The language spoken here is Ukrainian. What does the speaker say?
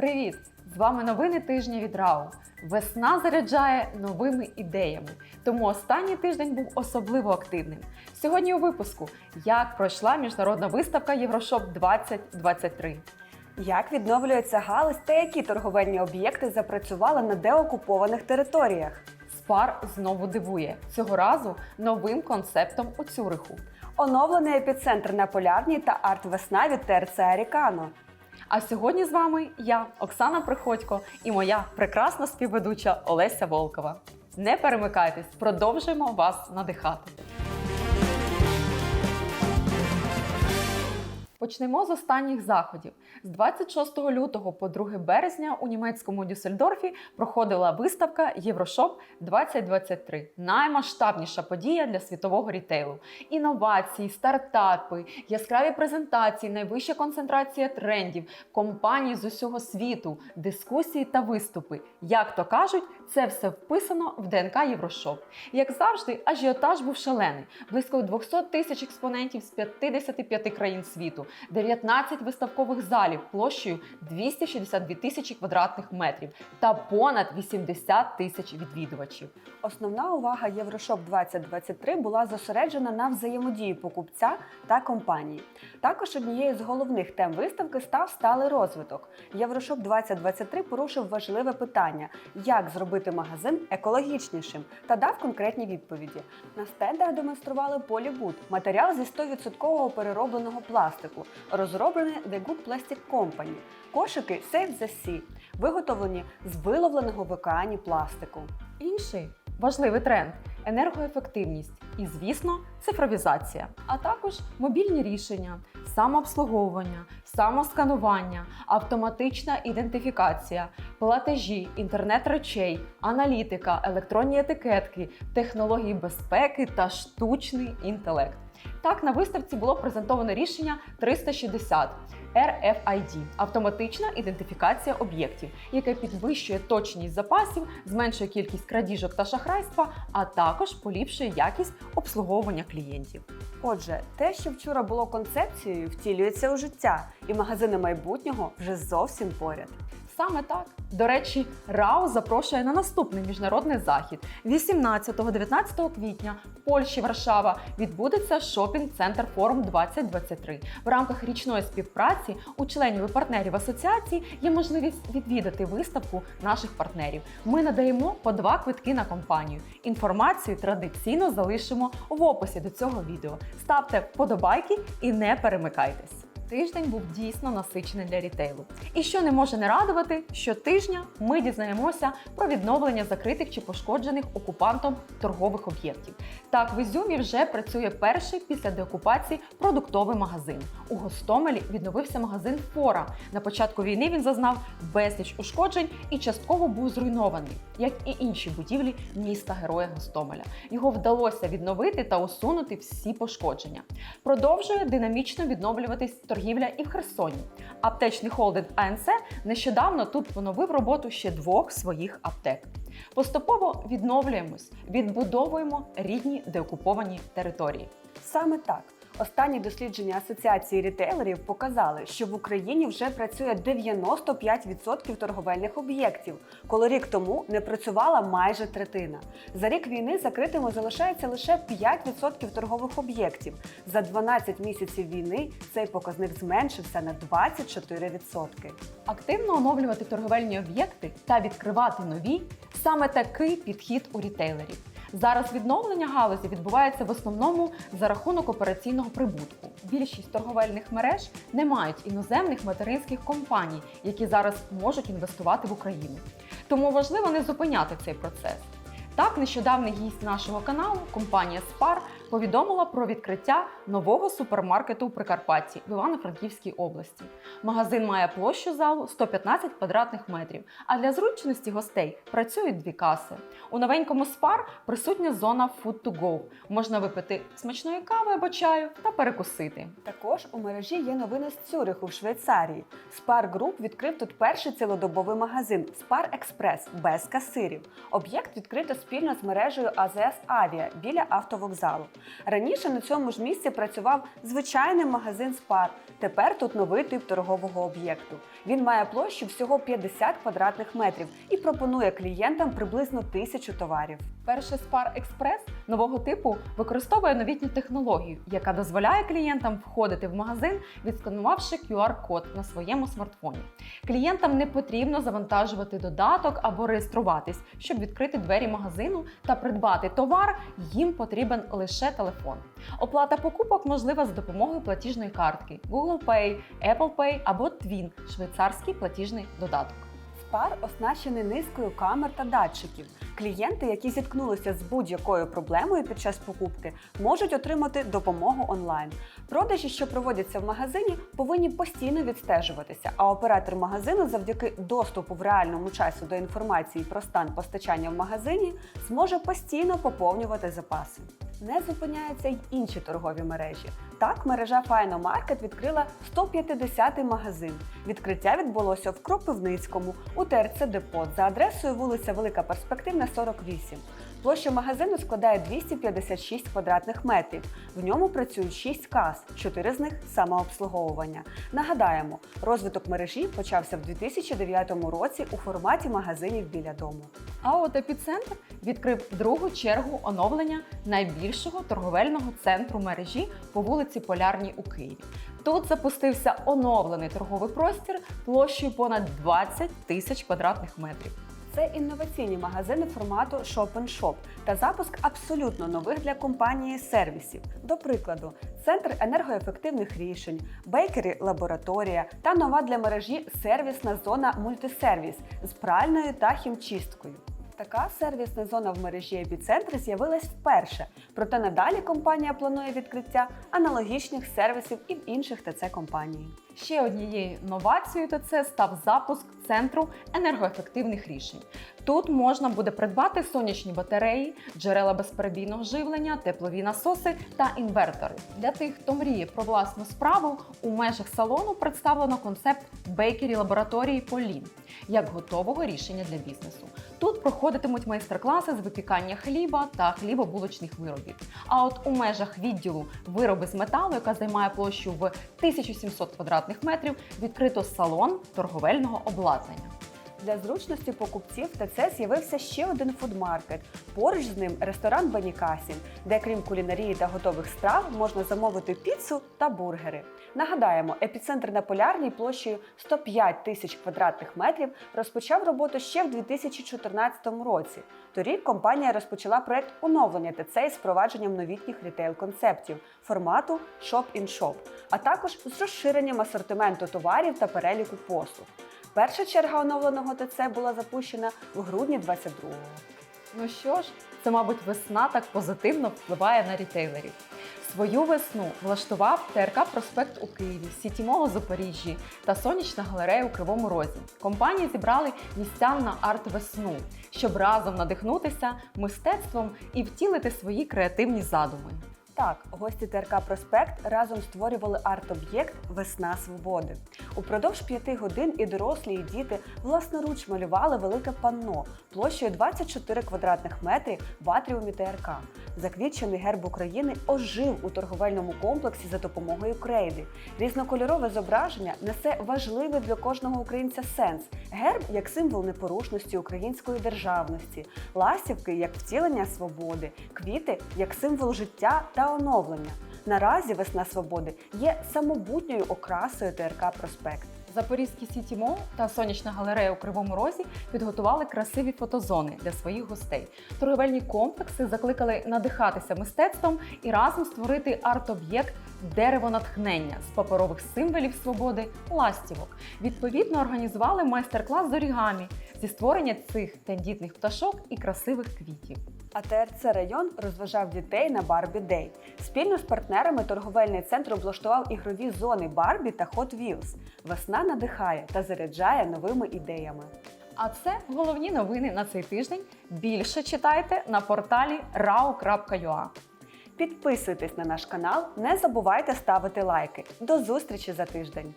Привіт! З вами новини тижня від РАУ. Весна заряджає новими ідеями, тому останній тиждень був особливо активним. Сьогодні у випуску як пройшла міжнародна виставка Єврошоп 2023. Як відновлюється галузь та які торговельні об'єкти запрацювали на деокупованих територіях? Спар знову дивує цього разу новим концептом у Цюриху. Оновлений епіцентр на полярній та арт-весна від ТРЦ Арікано. А сьогодні з вами я, Оксана Приходько, і моя прекрасна співведуча Олеся Волкова. Не перемикайтесь, продовжуємо вас надихати. Почнемо з останніх заходів. З 26 лютого по 2 березня у німецькому Дюссельдорфі проходила виставка Єврошоп 2023 наймасштабніша подія для світового рітейлу. Інновації, стартапи, яскраві презентації, найвища концентрація трендів, компаній з усього світу, дискусії та виступи. Як то кажуть, це все вписано в ДНК Єврошоп. Як завжди, ажіотаж був шалений: близько 200 тисяч експонентів з 55 країн світу, 19 виставкових залів площею 262 тисячі квадратних метрів та понад 80 тисяч відвідувачів. Основна увага Єврошоп 2023 була зосереджена на взаємодії покупця та компанії. Також однією з головних тем виставки став сталий розвиток. Єврошоп 2023 порушив важливе питання, як зробити магазин екологічнішим, та дав конкретні відповіді. На стендах демонстрували полібут матеріал зі 100% переробленого пластику, розроблений The Good Plastic Company. Кошики Save the Sea, виготовлені з виловленого в океані пластику. Інший важливий тренд енергоефективність і, звісно, цифровізація, а також мобільні рішення, самообслуговування, самосканування, автоматична ідентифікація, платежі, інтернет речей, аналітика, електронні етикетки, технології безпеки та штучний інтелект. Так, на виставці було презентовано рішення 360 RFID – автоматична ідентифікація об'єктів, яке підвищує точність запасів, зменшує кількість крадіжок та шахрайства, а також поліпшує якість обслуговування клієнтів. Отже, те, що вчора було концепцією, втілюється у життя, і магазини майбутнього вже зовсім поряд. Саме так. До речі, РАО запрошує на наступний міжнародний захід. 18-19 квітня в Польщі Варшава відбудеться шопінг-центр форум 2023. В рамках річної співпраці у членів і партнерів асоціації є можливість відвідати виставку наших партнерів. Ми надаємо по два квитки на компанію. Інформацію традиційно залишимо в описі до цього відео. Ставте вподобайки і не перемикайтесь. Тиждень був дійсно насичений для рітейлу. І що не може не радувати, щотижня ми дізнаємося про відновлення закритих чи пошкоджених окупантом торгових об'єктів. Так, в Ізюмі вже працює перший після деокупації продуктовий магазин. У Гостомелі відновився магазин Фора. На початку війни він зазнав безліч ушкоджень і частково був зруйнований, як і інші будівлі міста Героя Гостомеля. Його вдалося відновити та усунути всі пошкодження. Продовжує динамічно відновлюватись торгівля і в Херсоні. Аптечний холдинг АНС нещодавно тут поновив роботу ще двох своїх аптек. Поступово відновлюємось, відбудовуємо рідні деокуповані території. Саме так. Останні дослідження Асоціації рітейлерів показали, що в Україні вже працює 95% торговельних об'єктів, коли рік тому не працювала майже третина. За рік війни закритими залишається лише 5% торгових об'єктів. За 12 місяців війни цей показник зменшився на 24%. Активно оновлювати торговельні об'єкти та відкривати нові саме такий підхід у рітейлерів. Зараз відновлення галузі відбувається в основному за рахунок операційного прибутку. Більшість торговельних мереж не мають іноземних материнських компаній, які зараз можуть інвестувати в Україну. Тому важливо не зупиняти цей процес. Так, нещодавний гість нашого каналу, компанія Спар, повідомила про відкриття нового супермаркету у Прикарпатті в Івано-Франківській області. Магазин має площу залу 115 квадратних метрів, а для зручності гостей працюють дві каси. У новенькому спар присутня зона Food to Go. Можна випити смачної кави або чаю та перекусити. Також у мережі є новини з Цюриху в Швейцарії. Spar Group відкрив тут перший цілодобовий магазин Spar Express без касирів. Об'єкт відкрито з спільно з мережею АЗС Авіа біля автовокзалу. Раніше на цьому ж місці працював звичайний магазин Спар. Тепер тут новий тип торгового об'єкту. Він має площу всього 50 квадратних метрів і пропонує клієнтам приблизно тисячу товарів. Перший спар Експрес нового типу використовує новітню технологію, яка дозволяє клієнтам входити в магазин, відсканувавши QR-код на своєму смартфоні. Клієнтам не потрібно завантажувати додаток або реєструватись, щоб відкрити двері магазину та придбати товар. Їм потрібен лише телефон. Оплата покупок можлива за допомогою платіжної картки Google Pay, Apple Pay або Twin – швейцарський платіжний додаток. Спар оснащений низкою камер та датчиків. Клієнти, які зіткнулися з будь-якою проблемою під час покупки, можуть отримати допомогу онлайн. Продажі, що проводяться в магазині, повинні постійно відстежуватися, а оператор магазину завдяки доступу в реальному часі до інформації про стан постачання в магазині зможе постійно поповнювати запаси. Не зупиняються й інші торгові мережі. Так, мережа Final Market відкрила 150-й магазин. Відкриття відбулося в Кропивницькому, у ТРЦ Депот за адресою вулиця Велика Перспективна, 48. Площа магазину складає 256 квадратних метрів. В ньому працюють 6 кас, 4 з них самообслуговування. Нагадаємо, розвиток мережі почався в 2009 році у форматі магазинів біля дому. А от епіцентр відкрив другу чергу оновлення найбільшого торговельного центру мережі по вулиці Полярній у Києві. Тут запустився оновлений торговий простір площею понад 20 тисяч квадратних метрів. Це інноваційні магазини формату Shop and Shop та запуск абсолютно нових для компанії сервісів. До прикладу, центр енергоефективних рішень, бейкері лабораторія та нова для мережі сервісна зона мультисервіс з пральною та хімчисткою. Така сервісна зона в мережі епіцентр з'явилась вперше, проте надалі компанія планує відкриття аналогічних сервісів і в інших ТЦ компанії. Ще однією новацією ТЦ став запуск центру енергоефективних рішень. Тут можна буде придбати сонячні батареї, джерела безперебійного живлення, теплові насоси та інвертори. Для тих, хто мріє про власну справу, у межах салону представлено концепт бейкері лабораторії Полін як готового рішення для бізнесу. Тут проходитимуть майстер-класи з випікання хліба та хлібобулочних виробів. А от у межах відділу вироби з металу, яка займає площу в 1700 квадратних метрів, відкрито салон торговельного обладнання. Для зручності покупців ТЦ з'явився ще один фудмаркет. Поруч з ним ресторан Банікасін, де крім кулінарії та готових страв можна замовити піцу та бургери. Нагадаємо, епіцентр на полярній площею 105 тисяч квадратних метрів розпочав роботу ще в 2014 році. Торік компанія розпочала проект оновлення ТЦ із впровадженням новітніх рітейл-концептів формату Shop in Shop, а також з розширенням асортименту товарів та переліку послуг. Перша черга оновленого ТЦ була запущена в грудні 22-го. Ну що ж, це, мабуть, весна так позитивно впливає на рітейлерів. Свою весну влаштував ТРК Проспект у Києві, Сітімол у Запоріжжі та сонячна галерея у Кривому Розі. Компанії зібрали містян на арт-весну, щоб разом надихнутися мистецтвом і втілити свої креативні задуми. Так, гості ТРК Проспект разом створювали арт-об'єкт Весна свободи. Упродовж п'яти годин і дорослі, і діти власноруч малювали велике панно площею 24 квадратних метри в атріумі ТРК. Заквітчений герб України ожив у торговельному комплексі за допомогою крейди. Різнокольорове зображення несе важливий для кожного українця сенс. Герб як символ непорушності української державності, ластівки як втілення свободи, квіти як символ життя та оновлення. Наразі весна свободи є самобутньою окрасою ТРК Проспект. Запорізький Сіті Мол та сонячна галерея у Кривому Розі підготували красиві фотозони для своїх гостей. Торговельні комплекси закликали надихатися мистецтвом і разом створити арт-об'єкт дерево натхнення з паперових символів свободи ластівок. Відповідно, організували майстер-клас з орігамі зі створення цих тендітних пташок і красивих квітів. А ТРЦ район розважав дітей на Барбі Дей. Спільно з партнерами торговельний центр облаштував ігрові зони Барбі та Hot Wheels. Весна надихає та заряджає новими ідеями. А це головні новини на цей тиждень. Більше читайте на порталі rau.ua. Підписуйтесь на наш канал, не забувайте ставити лайки. До зустрічі за тиждень!